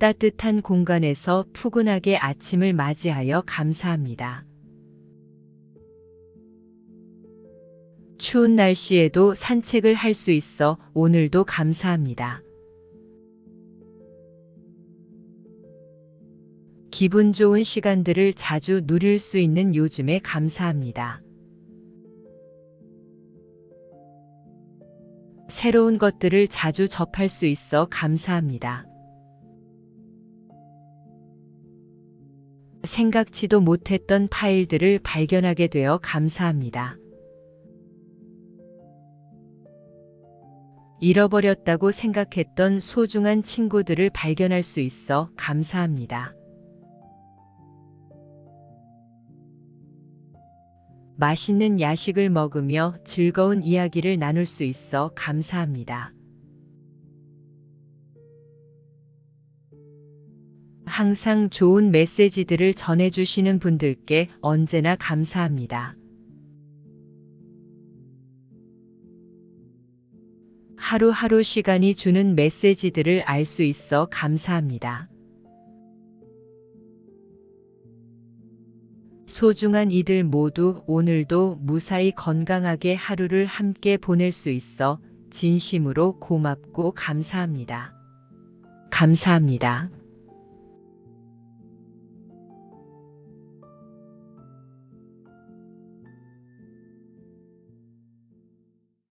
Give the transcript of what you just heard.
따뜻한 공간에서 푸근하게 아침을 맞이하여 감사합니다. 추운 날씨에도 산책을 할 수 있어 오늘도 감사합니다. 기분 좋은 시간들을 자주 누릴 수 있는 요즘에 감사합니다. 새로운 것들을 자주 접할 수 있어 감사합니다. 생각지도 못했던 파일들을 발견하게 되어 감사합니다. 잃어버렸다고 생각했던 소중한 친구들을 발견할 수 있어 감사합니다. 맛있는 야식을 먹으며 즐거운 이야기를 나눌 수 있어 감사합니다. 항상 좋은 메시지들을 전해주시는 분들께 언제나 감사합니다. 하루하루 시간이 주는 메시지들을 알 수 있어 감사합니다. 소중한 이들 모두 오늘도 무사히 건강하게 하루를 함께 보낼 수 있어 진심으로 고맙고 감사합니다. 감사합니다.